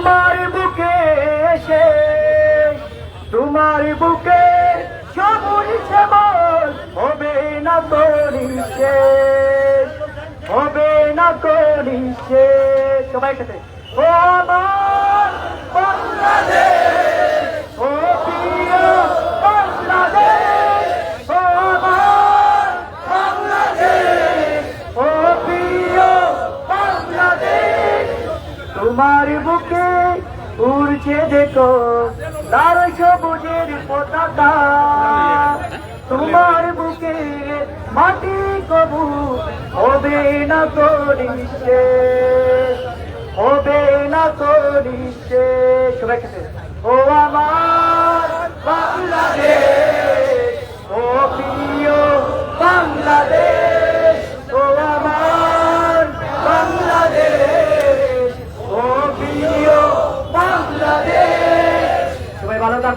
তোমার বুকে এসে, তোমার বুকে সবুজ সেবল হবে না করি হবে না করি সবাই সাথে ও আমার বাংলাদেশ, ও প্রিয় বাংলাদেশ ও আমার বাংলাদেশ ও প্রিয় বাংলাদেশ তোমার বুকে উড়ছে দেখো, তার সবুজের পতাকা। তোমার বুকে মাটি কবু, হবে না করি শেষ হবে না করি শেষ সবাই ও আমার বাংলাদেশ।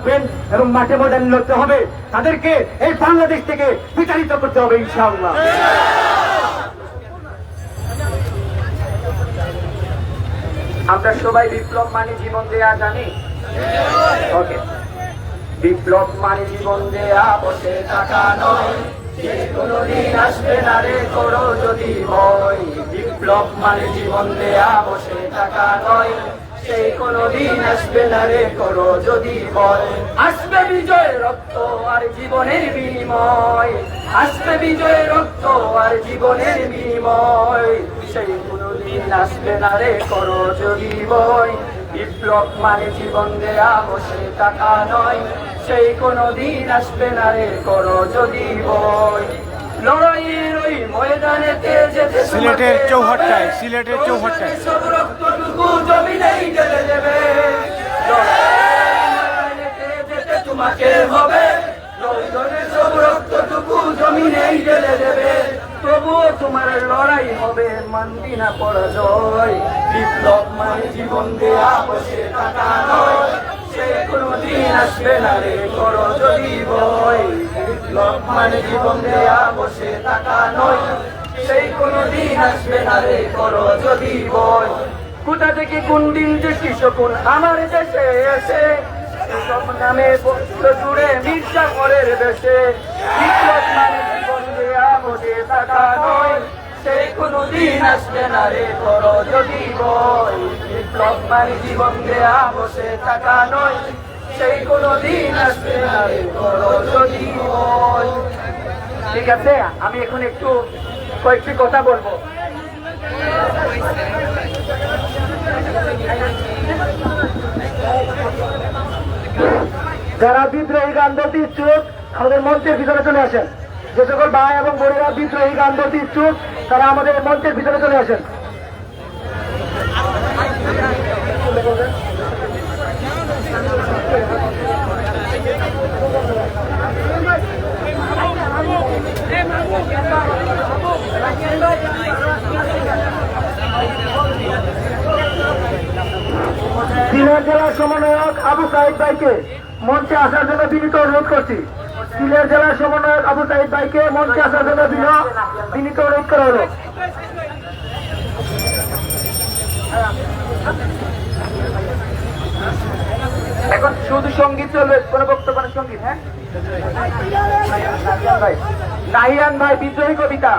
থাকবেন এবং মাঠে ময়দানে লড়তে হবে। তাদেরকে এই বাংলাদেশ থেকে বিতাড়িত করতে হবে, ইনশাআল্লাহ। আমরা সবাই বিপ্লব মানে জীবন দেয়া জানি? ওকে বিপ্লব মানে জীবন দেয়া, বসে থাকা নয়। আসবে না রে করো যদি ভয় বিপ্লব মানে জীবন দেয়া, বসে থাকা নয়। কোনদিন আসবে না রে করো যদি ভয়। আসবে বিজয় রক্ত আর জীবনের বিনিময়। আসবে বিজয় রক্ত আর জীবনের বিনিময়। সেই কোনদিন আসবে না রে করো যদি ভয়। বিপ্লব মানে জীবন দেয়া, বসে টাকা নয়। সেই কোনো দিন আসবে না রে করো যদি বই লড়াইয়ের ওই ময়দানেতে যেতে সিলেটের চৌহাট্টায়, সিলেটের চৌহাট্টায়। সব রক্তটুকু জমিনেই ঢেলে দেবে। যেতে তোমাকে হবে। সব রক্তটুকু জমিনেই ঢেলে দেবে। তবুও তোমার লড়াই হবে মানবি না পরাজয়। বিপ্লব মানে জীবন দেয়া বসে থাকা নয়। সে কোনদিন আসবে না রে করো যদি বই বিপ্লব মানে জীবন দেয়া বসে থাকা নয়। সেই কোনদিন আসবে না রে, করো যদি বই কোথা থেকে কোন দিন যে কৃষকুন আমার দেশে এসে সব নামে বস্ত্র জুড়ে মির্জা করের দেশে, বিপ্লব জীবন দেয়া বসে থাকা নয়। সেই কোনো দিন আসবে না রে, করো যদি বই বিপ্লব মানে জীবন দেয়া বসে থাকা নয়। সেই আসবে ঠিক আছে, আমি এখন একটু কয়েকটি কথা বলব। যারা বিদ্রোহী গান বলতে ইচ্ছুক, আমাদের মঞ্চের ভিতরে চলে আসেন। যে সকল ভাই এবং বোনেরা বিদ্রোহী গান বলতে ইচ্ছুক, তারা আমাদের মঞ্চের ভিতরে চলে আসেন সিলেট জেলার সমন্বয়ক আবু সাইদ ভাইকে মঞ্চে আসার জন্য বিনীত অনুরোধ করছি। সিলেট জেলার সমন্বয়ক আবু সাইদ ভাইকে মঞ্চে আসার জন্য বিনীত- অনুরোধ করা হলো। এখন শুধু সংগীত চলবে, কোনো বক্তব্য সংগীত হ্যাঁ? নাহিয়ান ভাই, বিদ্রোহী কবিতা।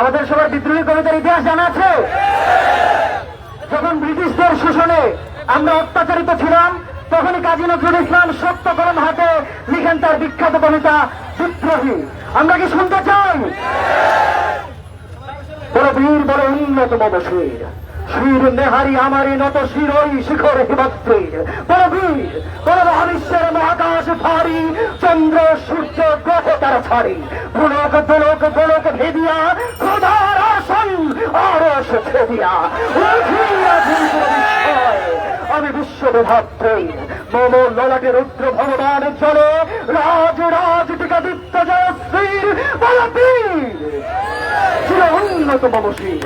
আমাদের সবার বিদ্রোহী কবিতার ইতিহাস জানা আছে? যখন ব্রিটিশদের শোষণে আমরা অত্যাচারিত ছিলাম, তখনই কাজী নজরুল ইসলাম সত্য কলম হাতে লিখেন তার বিখ্যাত কবিতা, বিদ্রোহী। আমরা কি শুনতে চাই? বড় বীর, বড় উন্নত মমশীর শির নেহারি আমারি নত শিরই শিখর হিমাত্রীর। বড় বীর, বড় মহাবিশ্বের মহাকাশ ভারী, চন্দ্র, সূর্য, গ্রহ তারা ছাড়ি। পুলক দোলক গোলক দিয়া খোদার আসন আরস বিস্ময়। আমি বিশ্ব বিধাত্রী মম ললাটে রুদ্র ভগবান চলে, রাজ রাজ টিকাদিত্য জয় শ্রীর ছিল উন্নত মমশীর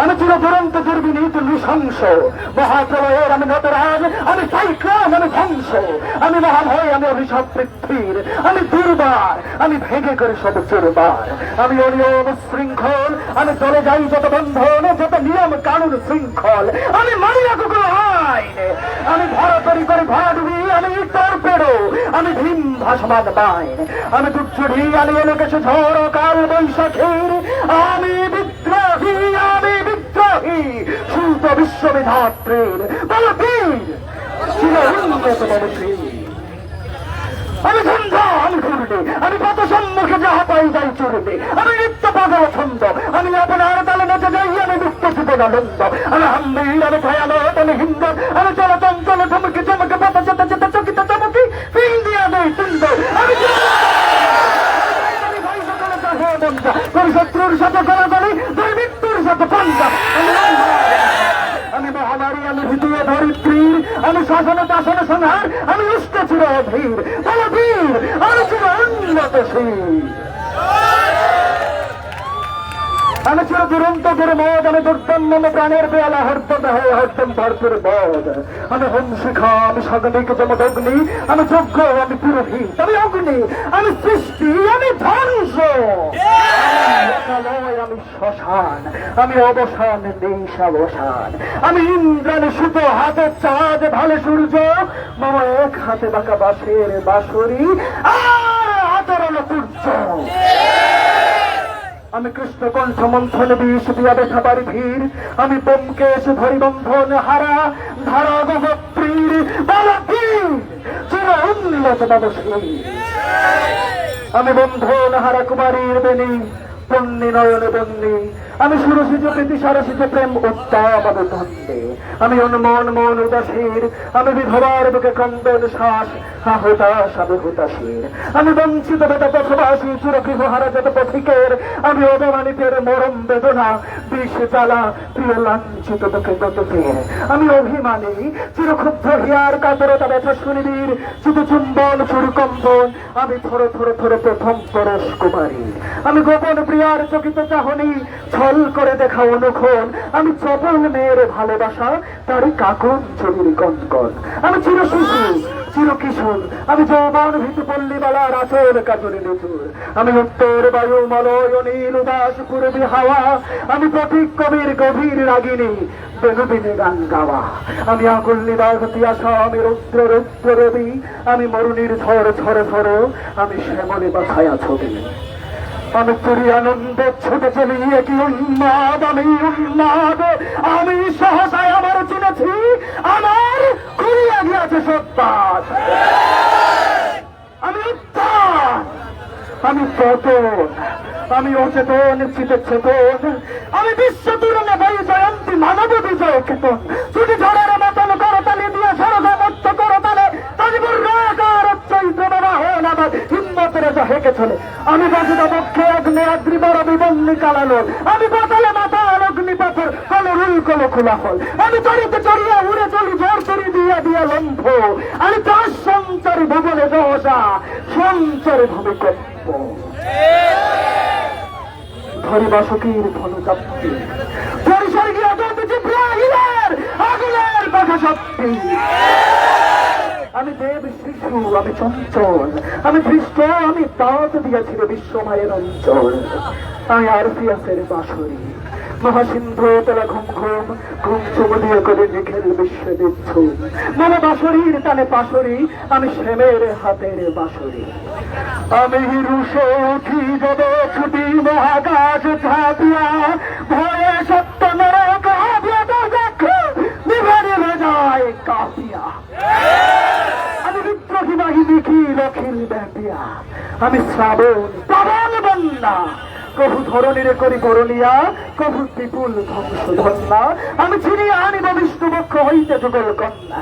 আমি চির দুরন্ত দুর্বিনীত নৃশংস। মহাপ্রলয়ের আমি নটরাজ আমি সাইক্লোন, আমি ধ্বংস। আমি মহাভয় আমি অভিশাপ পৃথিবীর। আমি দুর্বার, আমি ভেঙে করে সব চোরবার আমি অনিয়ম শৃঙ্খল, আমি চলে যাই যত বন্ধন, যত নিয়ম কানুন শৃঙ্খল। আমি মানি না কুকুর আমি ভরা করি করে ভরা ডুবি, আমি টর্পেডো আমি ভীম ভাসমান বাইন। আমি দুচ্ছুড়ি আমি এলোকেশ ঝড়, কাল বৈশাখীর। আমি বিদ্রোহী ছিল আমি সন্ধ্যা আমি ঘুরবে আমি কত সম্মুখে যাহা পাই যাই চড়বে আমি নিত্য পাগল ছন্দ, আমি আপনার তালে নেচে যাই, আমি মুক্ত জীবন আনন্দ। আমি হাম্বির আমি ভয়াল আমি হিন্দু আমি চল চঞ্চল চমকে চমকে পাতা চেতে চেতে চকিত চমকি পিন দিয়া দেই তুন্দ আমি আমি ভাই সকলে চাহে বন্ধা করি শত্রুর সাথে করা করি দুই মৃত্যুর সাথে পাঞ্জা আমি আমি মহামারী আমি ভীতিয়ে ধরিত্রীর আমি শাসনে সংহার আমি উষ্ট ছিল ধীর বলো বীর, আমি ছিল উন্নতশীল আমি ছিল দুরন্ত দুর্মদ আমি দুর্দম্য প্রাণের বেলা হরতম হয়ে হরতম ভরপুর বদ আমি হোম শিখা আমি সাগনিক জমদগ্নি, আমি যজ্ঞ আমি পুরোহিত, আমি অগ্নি, আমি সৃষ্টি, আমি ধ্বংস। আমি শ্মশান, আমি অবসান নিশাবসান আমি ইন্দ্রাণী সুত, হাতে চাঁদ ভালে সূর্য। মামা এক হাতে বাঁকা আর হাতের হলো সূর্য আমি কৃষ্ণ কণ্ঠ মন্থন বিষ দিয়া দেখা পারি ভিড়। আমি বোমকেশ ধরি বন্ধন হারা, ধারা গহপ্রীর বলা উন্নত বাবশ্রী আমি বন্ধন হারা কুমারীর বেনি পণ্যি নয়নে বন্যি আমি সুরসিজ প্রীতি সারসিজ প্রেম উত্তাপ আমি ধন্দে আমি অনমন মন উদাসীর আমি বিধবার বুকে কন্দন শ্বাস হতাশ, আমি হতাশীর আমি বঞ্চিত বেদ পথবাসী চিরগৃহ হারা যত পথিকের, আমি অবমানিতের মরম বেদনা, বিষ জ্বালা, প্রিয় লাঞ্ছিত তোকে গতকের আমি অভিমানী, চিরক্ষুব্ধ হিয়ার কাতরতা ব্যথা শুনিবীর শুধু চুম্বন সুরকম্বন আমি থর থর থর প্রথম পরশ কুমারী। আমি গোপন প্রিয়ার চকিত চাহনি ছল করে দেখা অনুক্ষণ। আমি চপল মেয়ের ভালোবাসা, তারই কাকন ছবির কনকন আমি চির শিশু চির কিশোর আমি যৌবন ভীতু পল্লীবালার আচর কাজরে নিচুর আমি উত্তর বায়ু মলয় নীল উদাস পূর্বী হাওয়া। আমি প্রতীক কবির গভীর রাগিনী বেনুবিনে গান গাওয়া। আমি আকুল নিবাসী আশা, আমি রুদ্র রুদ্র রবি। আমি মরুণীর ঝড় ঝড় ঝড়। আমি শ্যামলে বা ছায়া ছবি আমি পুরী আনন্দ ছুটে চলি কি উন্মাদ, আমি উন্মাদ। আমি সহসায় আমার চিনেছি, আমার ঘুরিয়া গিয়াছে সত্যাত আমি উত্থান, আমি পতন, আমি অচেতন, চিতে চেতন আমি বিশ্ব তুলনা বই জয়ন্তী, মানব বিজয় কেতন। ছুটি ঝড়ের কালালো আমি পাতালে মাথা অগ্নি পাথর কল রুল কল খোলা হল আমি চড়িতে চড়িয়া উড়ে চলি, জোর চড়ি দিয়া দিয়া লম্ভ। আমি চাষ সঞ্চারী ভুবনে দশা সঞ্চারে ভূমিকম্প ধরি বাসকির গিয়া আগুনের আমি দেব শিশু, আমি চঞ্চল। আমি দৃষ্ট আমি দিয়েছিল বিশ্বমায়ের অঞ্চল। আমি আর পিয়াসের বাসরি মহাসিন্ধু, তোলা ঘুম ঘুম ঘুম চুমু দিয়ে করে নিখেল বিশ্ব দিচ্ছু মানে বাসরির টানে পাশরি আমি শ্যামের হাতের বাসরি আমি রুশে উঠি যদ ছুটি মহাকাশ ঝাঁপিয়া, ভয়ে সত্য নরক আবিয়া তো দেখো নিভে যায় কাপিয়া। আমি বিদ্রোহী বাহিনী কি লখিল ব্যাপিয়া? আমি শ্রাবণ পাবন বন্যা কভু ধরণীর করি করণিয়া কভু বিপুল ধ্বংস ধন্যা আমি ছিনিয়ে আনিব বিষ্ণুপক্ষ হইতে যুগল কন্যা।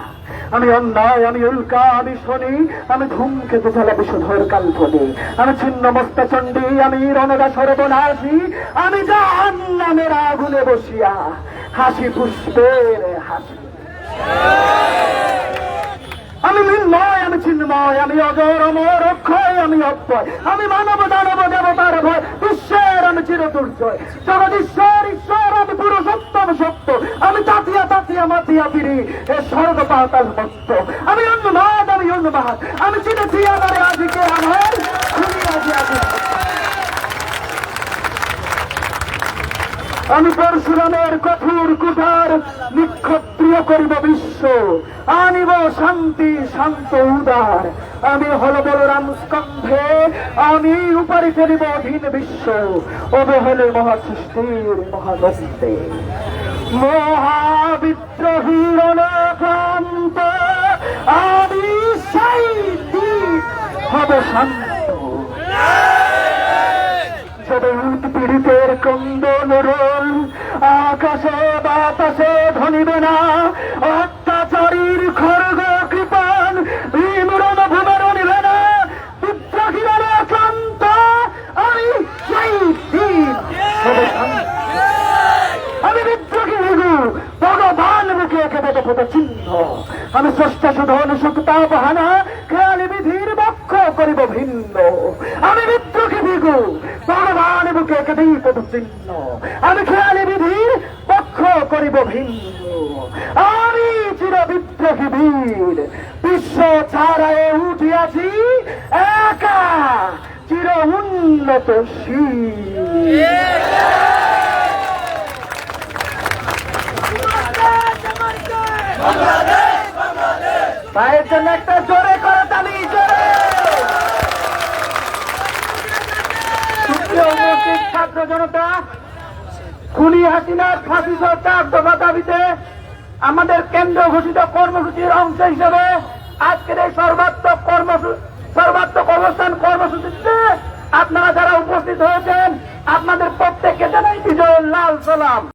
আমি অন্যায়, আমি উল্কা, আমি শনি, আমি ধূমকেতু জ্বালা বিষধর কাল্পনি। আমি ছিন্ন মস্তা চণ্ডী, আমি রণদা সর্বনাশী, আমি জাহান নামের আগুনে বসিয়া হাসি পুষ্পের হাসি। আমি মৃন্ময় আমি চিন্ময়, আমি অজর অমর অক্ষয় আমি অক্ষয় আমি মানব, দানব, দেবতার ভয়, বিশ্বের আমি চির দুর্জয় জগদীশ্বর ঈশ্বর, আমি পুরুষোত্তম সত্য। আমি তাতিয়া তাতিয়া, মাতিয়া ফিরি এ স্বর্গ পাতাল মস্ত আমি উন্মাদ আমি উন্মাদ আমি চিনেছি আমার আজকে আমার খুনি আজি আজি আমি পরশুরামের কঠোর কুঠার নিক্ষত্রিয় করিব বিশ্ব। আনিব শান্তি শান্ত উদার। আমি হল বলরাম স্কন্ধে আমি উপরে ফেলিব অধীন বিশ্ব। অবহেলে মহাসৃষ্টির মহানন্দে। মহাবিদ্রোহীর অনাক্রান্ত আমি সেই দিক হব শান্ত। সবে উৎপীড়িতের কন্দন স্রষ্টা শোধন সুক্তাপ হানা খেয়ালি বিধির বক্ষ করিব ভিন্ন। আমি বিদ্রোহী ভিগু, ভগবান মুখে একেবারেই পদ চিহ্ন আমি খেয়ালি বিধির পক্ষ করিব ভিন্ন। আমি চির বিদ্রোহী বীর, বিশ্ব ছাড়ায় উঠিয়াছি, একা চির উন্নত জন্য একটা জোরে করে তালি, জোরে। ছাত্র জনতা হাসিনার ফাঁসি সহ চার দফা দাবিতে আমাদের কেন্দ্র ঘোষিত কর্মসূচির অংশ হিসেবে আজকের এই সর্বাত্মক কর্মসূচি সর্বাত্মক অবস্থান কর্মসূচিতে আপনারা যারা উপস্থিত হয়েছেন, আপনাদের প্রত্যেককে জানাই বিজয়ের লাল সালাম।